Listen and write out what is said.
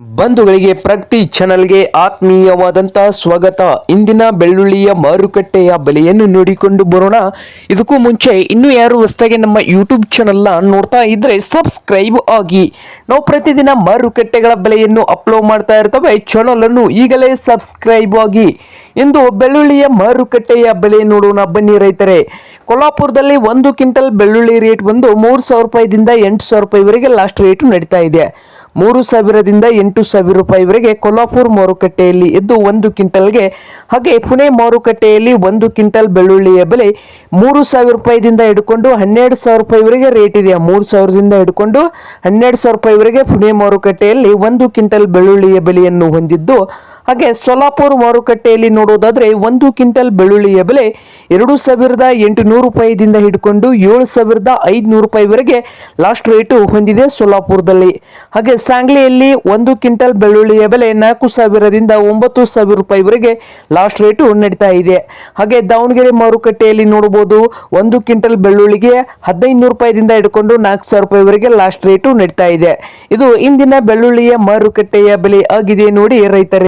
ಬಂಧುಗಳಿಗೆ ಪ್ರಗತಿ ಚಾನಲ್ಗೆ ಆತ್ಮೀಯವಾದಂತಹ ಸ್ವಾಗತ. ಇಂದಿನ ಬೆಳ್ಳುಳ್ಳಿಯ ಮಾರುಕಟ್ಟೆಯ ಬೆಲೆಯನ್ನು ನೋಡಿಕೊಂಡು ಬರೋಣ. ಇದಕ್ಕೂ ಮುಂಚೆ ಇನ್ನೂ ಯಾರು ಹೊಸದಾಗಿ ನಮ್ಮ ಯೂಟ್ಯೂಬ್ ಚಾನಲ್ನ ನೋಡ್ತಾ ಇದ್ರೆ ಸಬ್ಸ್ಕ್ರೈಬ್ ಆಗಿ. ನಾವು ಪ್ರತಿದಿನ ಮಾರುಕಟ್ಟೆಗಳ ಬೆಲೆಯನ್ನು ಅಪ್ಲೋಡ್ ಮಾಡ್ತಾ ಇರ್ತವೆ. ಚಾನಲನ್ನು ಈಗಲೇ ಸಬ್ಸ್ಕ್ರೈಬ್ ಆಗಿ. ಇಂದು ಬೆಳ್ಳುಳ್ಳಿಯ ಮಾರುಕಟ್ಟೆಯ ಬೆಲೆ ನೋಡೋಣ ಬನ್ನಿ ರೈತರೆ. ಕೊಲ್ಲಾಪುರದಲ್ಲಿ ಒಂದು ಕ್ವಿಂಟಲ್ ಬೆಳ್ಳುಳ್ಳಿ ರೇಟ್ ಬಂದು ಮೂರು ಸಾವಿರ ರೂಪಾಯಿದಿಂದ ಎಂಟು ಸಾವಿರ ರೂಪಾಯಿವರೆಗೆ ಲಾಸ್ಟ್ ರೇಟು ನಡೀತಾ ಇದೆ. ಮೂರು ಸಾವಿರದಿಂದ ಎಂಟು ಸಾವಿರ ರೂಪಾಯಿವರೆಗೆ ಕೊಲ್ಲಾಪುರ ಮಾರುಕಟ್ಟೆಯಲ್ಲಿ ಇದ್ದು ಒಂದು ಕ್ವಿಂಟಲ್ಗೆ, ಹಾಗೆ ಪುಣೆ ಮಾರುಕಟ್ಟೆಯಲ್ಲಿ ಒಂದು ಕ್ವಿಂಟಲ್ ಬೆಳ್ಳುಳ್ಳಿಯ ಬೆಲೆ ಮೂರು ಸಾವಿರ ರೂಪಾಯಿದಿಂದ ಹಿಡ್ಕೊಂಡು ಹನ್ನೆರಡು ಸಾವಿರ ರೂಪಾಯಿವರೆಗೆ ರೇಟ್ ಇದೆ. ಮೂರು ಸಾವಿರದಿಂದ ಹಿಡ್ಕೊಂಡು ಹನ್ನೆರಡು ಸಾವಿರ ರೂಪಾಯಿವರೆಗೆ ಪುಣೆ ಮಾರುಕಟ್ಟೆಯಲ್ಲಿ ಒಂದು ಕ್ವಿಂಟಲ್ ಬೆಳ್ಳುಳ್ಳಿಯ ಬೆಲೆಯನ್ನು ಹೊಂದಿದ್ದು ಹಾಗೆ ಸೋಲಾಪುರ್ ಮಾರುಕಟ್ಟೆಯಲ್ಲಿ ನೋಡೋದಾದರೆ ಒಂದು ಕ್ವಿಂಟಲ್ ಬೆಳ್ಳುಳ್ಳಿಯ ಬೆಲೆ ಎರಡು ಸಾವಿರದ ಎಂಟುನೂರು ರೂಪಾಯಿದಿಂದ ಹಿಡ್ಕೊಂಡು ಏಳು ಸಾವಿರದ ಐದುನೂರು ರೂಪಾಯಿವರೆಗೆ ಲಾಸ್ಟ್ ರೇಟು ಹೊಂದಿದೆ ಸೋಲಾಪುರದಲ್ಲಿ. ಹಾಗೆ ಸಾಂಗ್ಲಿಯಲ್ಲಿ ಒಂದು ಕ್ವಿಂಟಲ್ ಬೆಳ್ಳುಳ್ಳಿಯ ಬೆಲೆ ನಾಲ್ಕು ಸಾವಿರದಿಂದ ಒಂಬತ್ತು ಸಾವಿರ ರೂಪಾಯಿವರೆಗೆ ಲಾಸ್ಟ್ ರೇಟು ನಡೀತಾ ಇದೆ. ಹಾಗೆ ದಾವಣಗೆರೆ ಮಾರುಕಟ್ಟೆಯಲ್ಲಿ ನೋಡಬಹುದು ಒಂದು ಕ್ವಿಂಟಲ್ ಬೆಳ್ಳುಳ್ಳಿಗೆ ಹದಿನೈದು ರೂಪಾಯಿದಿಂದ ಹಿಡ್ಕೊಂಡು ನಾಲ್ಕು ಸಾವಿರ ರೂಪಾಯಿವರೆಗೆ ಲಾಸ್ಟ್ ರೇಟು ನಡೀತಾ ಇದೆ. ಇದು ಇಂದಿನ ಬೆಳ್ಳುಳ್ಳಿಯ ಮಾರುಕಟ್ಟೆಯ ಬೆಲೆ ಆಗಿದೆ ನೋಡಿ ರೈತರೇ.